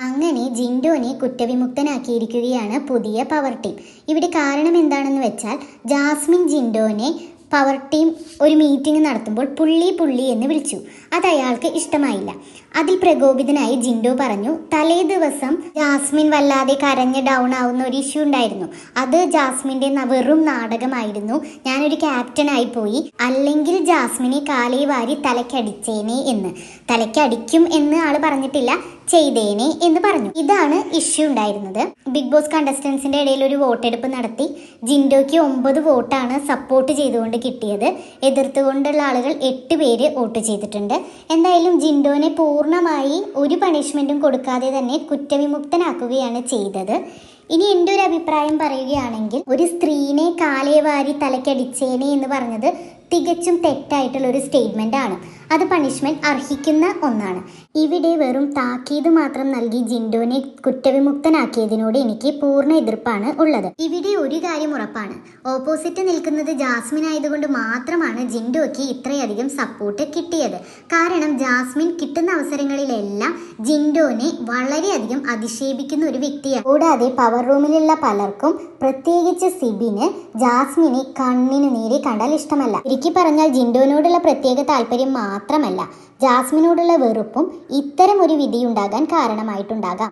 അങ്ങനെ ജിൻഡോനെ കുറ്റവിമുക്തനാക്കിയിരിക്കുകയാണ് പുതിയ power team ഇവിടെ കാരണം എന്താണെന്ന് വെച്ചാൽ ജാസ്മിൻ ജിൻഡോനെ പവർ ടീം ഒരു മീറ്റിംഗ് നടത്തുമ്പോൾ പുള്ളി പുള്ളി എന്ന് വിളിച്ചു. അത് അയാൾക്ക് ഇഷ്ടമായില്ല. അതിൽ പ്രകോപിതനായി ജിൻഡോ പറഞ്ഞു തലേ ദിവസം ജാസ്മിൻ വല്ലാതെ കരഞ്ഞ് ഡൗൺ ആവുന്ന ഒരു ഇഷ്യൂ ഉണ്ടായിരുന്നു. അത് ജാസ്മിന്റെ വെറും നാടകമായിരുന്നു. ഞാനൊരു ക്യാപ്റ്റനായി പോയി. അല്ലെങ്കിൽ ജാസ്മിനെ കാലേ വാരി തലക്കടിച്ചേനെ എന്ന്. തലക്കടിക്കും എന്ന് ആൾ പറഞ്ഞിട്ടില്ല. ചെയ്തേനെ എന്ന് പറഞ്ഞു. ഇതാണ് ഇഷ്യൂ ഉണ്ടായിരുന്നത്. ബിഗ് ബോസ് കണ്ടസ്റ്റൻസിന്റെ ഇടയിൽ ഒരു വോട്ടെടുപ്പ് നടത്തി. ജിൻഡോയ്ക്ക് ഒമ്പത് വോട്ടാണ് സപ്പോർട്ട് ചെയ്തുകൊണ്ട് കിട്ടിയത്. എതിർത്തുകൊണ്ടുള്ള ആളുകൾ എട്ട് പേര് വോട്ട് ചെയ്തിട്ടുണ്ട്. എന്തായാലും ജിൻഡോനെ പൂർണമായി ഒരു പണിഷ്മെന്റും കൊടുക്കാതെ തന്നെ കുറ്റവിമുക്തനാക്കുകയാണ് ചെയ്തത്. ഇനി എന്റെ ഒരു അഭിപ്രായം പറയുകയാണെങ്കിൽ ഒരു സ്ത്രീനെ കാലേ വാരി തലക്കടിച്ചേനെ എന്ന് പറഞ്ഞത് തികച്ചും തെറ്റായിട്ടുള്ള ഒരു സ്റ്റേറ്റ്മെന്റ് ആണ്. അത് പണിഷ്മെന്റ് അർഹിക്കുന്ന ഒന്നാണ്. ഇവിടെ വെറും താക്കീത് മാത്രം നൽകി ജിൻഡോനെ കുറ്റവിമുക്തനാക്കിയതിനോട് എനിക്ക് പൂർണ എതിർപ്പാണ് ഉള്ളത്. ഇവിടെ ഒരു കാര്യം ഉറപ്പാണ്. ഓപ്പോസിറ്റ് നിൽക്കുന്നത് ജാസ്മിൻ ആയതുകൊണ്ട് മാത്രമാണ് ജിൻഡോയ്ക്ക് ഇത്രയധികം സപ്പോർട്ട് കിട്ടിയത്. കാരണം ജാസ്മിൻ കിട്ടുന്ന അവസരങ്ങളിലെല്ലാം ജിൻഡോനെ വളരെയധികം അധിക്ഷേപിക്കുന്ന ഒരു വ്യക്തിയാണ്. കൂടാതെ പവർ റൂമിലുള്ള പലർക്കും പ്രത്യേകിച്ച് സിബിന് ജാസ്മിനെ കണ്ണിന് നേരെ കണ്ടാൽ ഇഷ്ടമല്ല. എനിക്ക് പറഞ്ഞാൽ ജിൻഡോനോടുള്ള പ്രത്യേക താല്പര്യം മാത്രമല്ല ജാസ്മിനോടുള്ള വെറുപ്പും ഇത്തരം ഒരു വിധിയുണ്ടാകാൻ കാരണമായിട്ടുണ്ടാകാം.